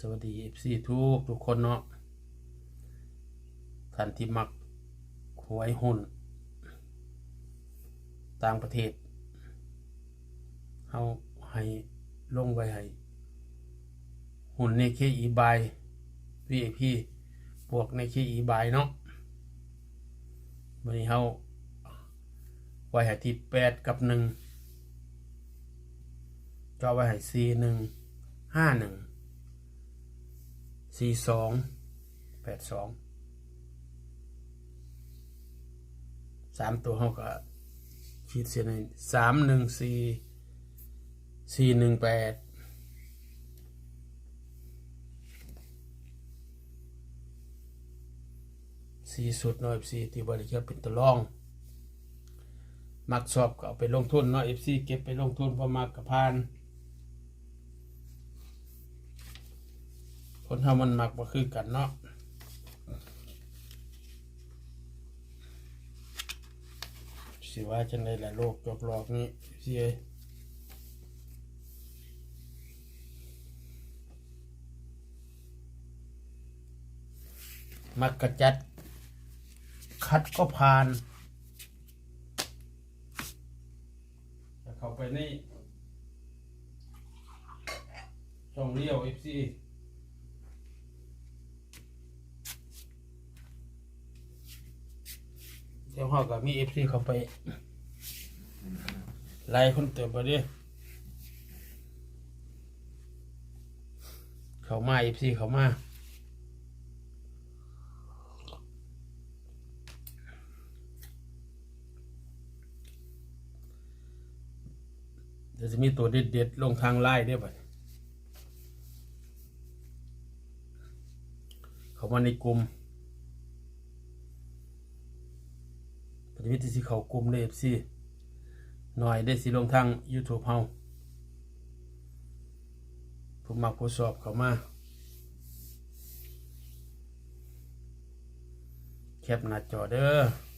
สวัสดี FC ทุกทุกคนเนาะท่านที่มักหวยหุ้น ต่างประเทศเฮาให้ลงไว้ให้หุ้นใน KE buy VIP พวกใน KE buy เนาะวันนี้เฮาไว้ให้ที่8กับ1ก็ไว้ให้4 1 5 1 สี่สองแปดสองสามตัวเขาก็ขีดเส้นในสามหนึ่งสี่สี่หนึ่งแปดสี่สุดน้อยสี่ที่บริจาคเป็นตัวรอง มักชอบก็เอาไปลงทุนเนาะเอฟซีเก็บไปลงทุนพอมากกับพาน คนทำมันมักบ่คือกันเนาะสิว่าจังไดล่ะโลกจกหลอกนี่สิเอ้ยมักกระจัด คัดก็ผ่านเข้าไปในช่องเลี้ยว FC เดี๋ยวเขากับมีเอฟซีเขาไปไล่คนเติมไปดิเขามาเอฟซีเขามาเดี๋ยวจะมีตัวเด็ดๆลงทางไล่ด้วยบัดเขามาในกลุ่ม ปฏิวิธีสิเขากลุ่มเลยเอฟซีหน่อยได้สิลงทาง YouTube เฮาผมมักผู้สอบเขามาแคปหน้าจอเด้อ